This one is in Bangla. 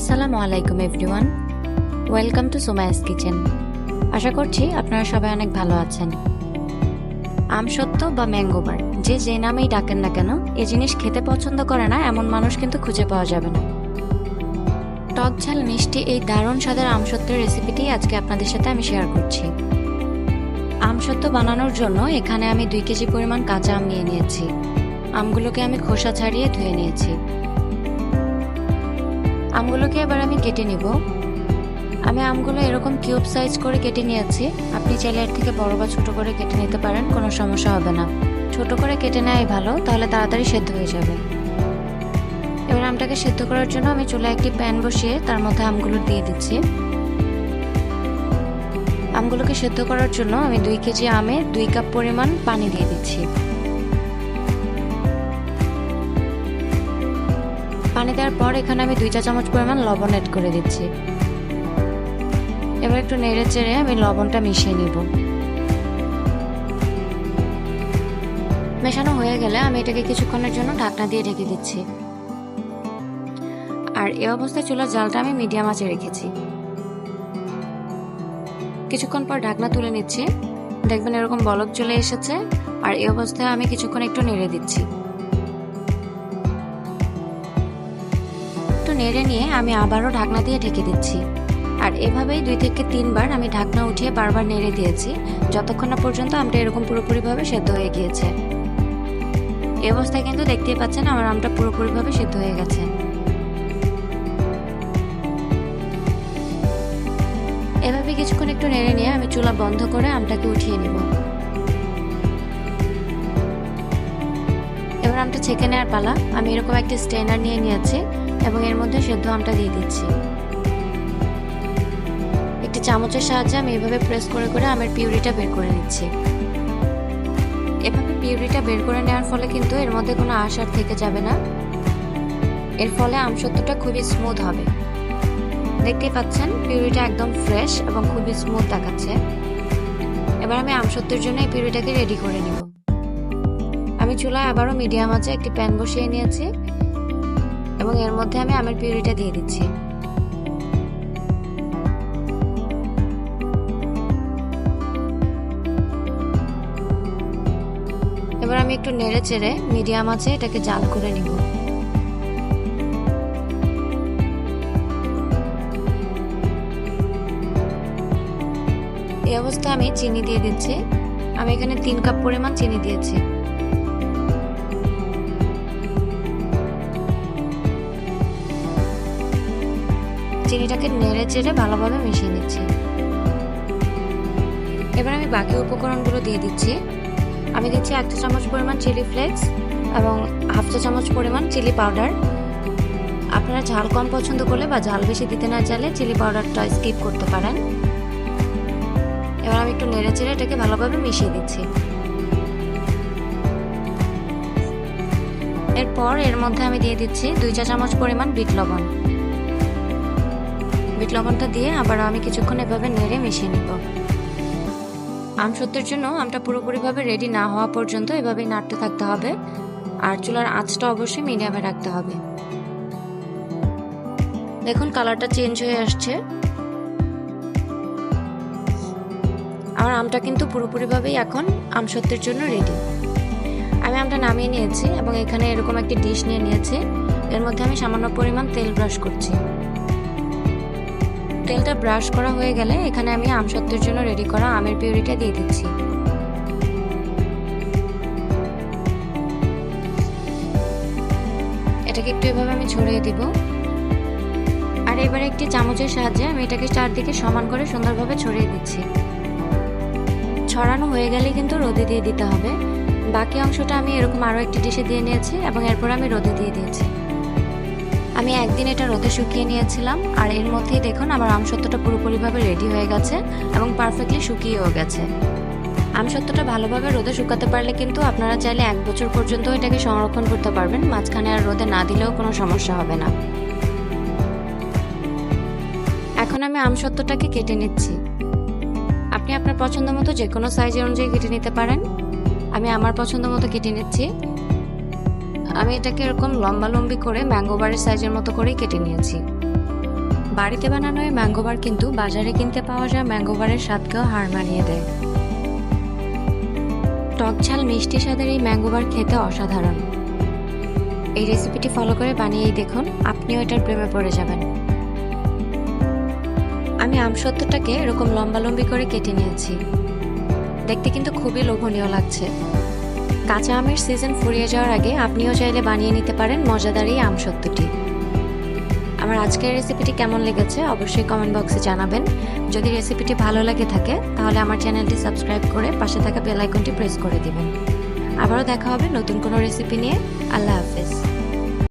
আসসালামু আলাইকুম everyone welcome to Somaya's kitchen আশা করছি আপনারা সবাই অনেক ভালো আছেন। আমসত্ত্ব বা ম্যাঙ্গোবার, যে যে নামেই ডাকেন না কেন, এ জিনিস খেতে পছন্দ করে না, এমন মানুষ কিন্তু খুঁজে পাওয়া যাবে না। টক ঝাল মিষ্টি এই দারুণ স্বাদের আমসত্ত্বের রেসিপিটি আজকে আপনাদের সাথে আমি শেয়ার করছি। আমসত্ত্ব বানানোর জন্য এখানে আমি দুই কেজি পরিমাণ কাঁচা আম নিয়ে নিয়েছি। আমগুলোকে আমি খোসা ছাড়িয়ে ধুয়ে নিয়েছি। আমগুলোকে এবার আমি কেটে নিব। আমি আমগুলো এরকম কিউব সাইজ করে কেটে নিয়েছি। আপনি চাইলে এর থেকে বড় বা ছোট করে কেটে নিতে পারেন, কোনো সমস্যা হবে না। ছোট করে কেটে নেওয়াই ভালো, তাহলে তাড়াতাড়ি সেদ্ধ হয়ে যাবে। এবার আমটাকে সেদ্ধ করার জন্য আমি চুলায় একটি প্যান বসিয়ে তার মধ্যে আমগুলো দিয়ে দিচ্ছি। আমগুলোকে সেদ্ধ করার জন্য আমি দুই কেজি আমে দুই কাপ পরিমাণ পানি দিয়ে দিচ্ছি। পানি দেওয়ার পর এখানে আমি দুই চা চামচ পরিমাণ লবণ অ্যাড করে দিচ্ছি। এবার একটু নেড়ে চেড়ে আমি লবণটা মিশিয়ে নিব। মেশানো হয়ে গেলে আমি এটাকে কিছুক্ষণের জন্য ঢাকনা দিয়ে ঢেকে দিচ্ছি। আর এ অবস্থায় চুলার জালটা আমি মিডিয়াম আঁচে রেখেছি। কিছুক্ষণ পর ঢাকনা তুলে নিচ্ছি। দেখবেন এরকম বলক চলে এসেছে। আর এই অবস্থায় আমি কিছুক্ষণ একটু নেড়ে দিচ্ছি। নেড়ে নিয়ে আমি আবারও ঢাকনা দিয়ে ঢেকে দিচ্ছি। আর এভাবেই দুই থেকে তিনবার আমি ঢাকনা উঠিয়ে বারবার নেড়ে দিয়েছি, যতক্ষণ না পর্যন্ত আমটা এরকম পুরোপুরিভাবে সেদ্ধ হয়ে গিয়েছে। এ অবস্থায় কিন্তু দেখতেই পাচ্ছেন আমার আমটা পুরোপুরিভাবে সেদ্ধ হয়ে গেছে। এভাবে কিছুক্ষণ একটু নেড়ে নিয়ে আমি চুলা বন্ধ করে আমটাকে উঠিয়ে নিব। আমটা ছেঁকে নেওয়ার পালা, আমি এরকম একটি স্টেনার নিয়ে নিয়েছি এবং এর মধ্যে সেদ্ধ আমটা দিয়ে দিচ্ছি। একটি চামচের সাহায্যে আমি এভাবে প্রেস করে করে আমের পিউরিটা বের করে নিচ্ছি। এভাবে পিউরিটা বের করে নেওয়ার ফলে কিন্তু এর মধ্যে কোনো আশ আর থেকে যাবে না। এর ফলে আমসত্ত্বটা খুবই স্মুথ হবে। দেখতেই পাচ্ছেন, পিউরিটা একদম ফ্রেশ এবং খুবই স্মুথ দেখাচ্ছে। এবার আমি আমসত্ত্বের জন্য এই পিউরিটাকে রেডি করে নিব। আমি চুলায় আবারও মিডিয়াম আছে একটি প্যান বসিয়ে নিয়েছি এবং এর মধ্যে আমি আমের পিউরিটা দিয়ে দিচ্ছি। এবার আমি একটু নেড়ে চেড়ে মিডিয়াম আছে এটাকে জাল করে নিব। এই অবস্থায় আমি চিনি দিয়ে দিচ্ছি। আমি এখানে তিন কাপ পরিমাণ চিনি দিয়েছি। চিনিটাকে নেড়ে চেড়ে ভালোভাবে মিশিয়ে নিচ্ছি। এবার আমি বাকি উপকরণগুলো দিয়ে দিচ্ছি। আমি দিচ্ছি এক চা চামচ পরিমাণ চিলি ফ্লেক্স এবং হাফ চা চামচ পরিমাণ চিলি পাউডার। আপনারা ঝাল কম পছন্দ করলে বা ঝাল বেশি দিতে না চাইলে চিলি পাউডারটা স্কিপ করতে পারেন। এবার আমি একটু নেড়ে চেড়ে এটাকে ভালোভাবে মিশিয়ে দিচ্ছি। এরপর এর মধ্যে আমি দিয়ে দিচ্ছি দুই চা চামচ পরিমাণ বিট লবণ। বিট লবণটা দিয়ে আবার আমি কিছুক্ষণ এভাবে নেড়ে মিশিয়ে নিব। আম সত্যের জন্য আমটা পুরোপুরিভাবে রেডি না হওয়া পর্যন্ত এভাবেই নাড়তে থাকতে হবে। আর চুলার আঁচটা অবশ্যই মিডিয়ামে রাখতে হবে। দেখুন কালারটা চেঞ্জ হয়ে আসছে। আমার আমটা কিন্তু পুরোপুরিভাবেই এখন আম সত্যের জন্য রেডি আমি আমটা নামিয়ে নিয়েছি এবং এখানে এরকম একটি ডিশ নিয়ে নিয়েছি। এর মধ্যে আমি সামান্য পরিমাণ তেল ব্রাশ করছি। তেলটা ব্রাশ করা হয়ে গেলে এখানে আমি আমসত্ত্বের জন্য রেডি করা আমের পিউরিটা দিয়ে দিচ্ছি। এটাকে একটু এভাবে আমি ছড়িয়ে দিব। আর এবারে একটি চামচের সাহায্যে আমি এটাকে চারদিকে সমান করে সুন্দরভাবে ছড়িয়ে দিচ্ছি। ছড়ানো হয়ে গেলে কিন্তু রোদে দিয়ে দিতে হবে। বাকি অংশটা আমি এরকম আরও একটি ডিশে দিয়ে নিয়েছি এবং এরপর আমি রোদে দিয়ে দিয়েছি। আমি একদিন এটা রোদে শুকিয়ে নিয়েছিলাম, আর এর মধ্যেই দেখুন আমার আমসত্ত্বটা পুরোপুরিভাবে রেডি হয়ে গেছে এবং পারফেক্টলি শুকিয়েও গেছে। আমসত্ত্বটা ভালোভাবে রোদে শুকাতে পারলে কিন্তু আপনারা চাইলে এক বছর পর্যন্ত এটাকে সংরক্ষণ করতে পারবেন, মাঝখানে আর রোদে না দিলেও কোনো সমস্যা হবে না। এখন আমি আমসত্ত্বটাকে কেটে নিচ্ছি। আপনি আপনার পছন্দ মতো যে কোনো সাইজ অনুযায়ী কেটে নিতে পারেন। আমি আমার পছন্দ মতো কেটে নিচ্ছি। আমি এটাকে এরকম লম্বা লম্বি করে ম্যাঙ্গো বারের সাইজের মতো করেই কেটে নিয়েছি। বাড়িতে বানানো এই ম্যাঙ্গোবার কিন্তু বাজারে কিনতে পাওয়া যায় ম্যাঙ্গোবারের স্বাদকেও হার মানিয়ে দেয়। টক ঝাল মিষ্টি স্বাদের এই ম্যাঙ্গোবার খেতে অসাধারণ। এই রেসিপিটি ফলো করে বানিয়েই দেখুন, আপনিও এটার প্রেমে পড়ে যাবেন। আমি আমসত্ত্বটাকে এরকম লম্বালম্বি করে কেটে নিয়েছি। দেখতে কিন্তু খুবই লোভনীয় লাগছে। কাঁচা আমের সিজন ফুরিয়ে যাওয়ার আগে আপনিও চাইলে বানিয়ে নিতে পারেন মজাদার এই সত্যটি। আমার আজকের রেসিপিটি কেমন লেগেছে অবশ্যই কমেন্ট বক্সে জানাবেন। যদি রেসিপিটি ভালো লাগে থাকে, তাহলে আমার চ্যানেলটি সাবস্ক্রাইব করে পাশে থাকা বেল আইকনটি প্রেস করে দিবেন। আবারও দেখা হবে নতুন কোনো রেসিপি নিয়ে। আল্লাহ হাফেজ।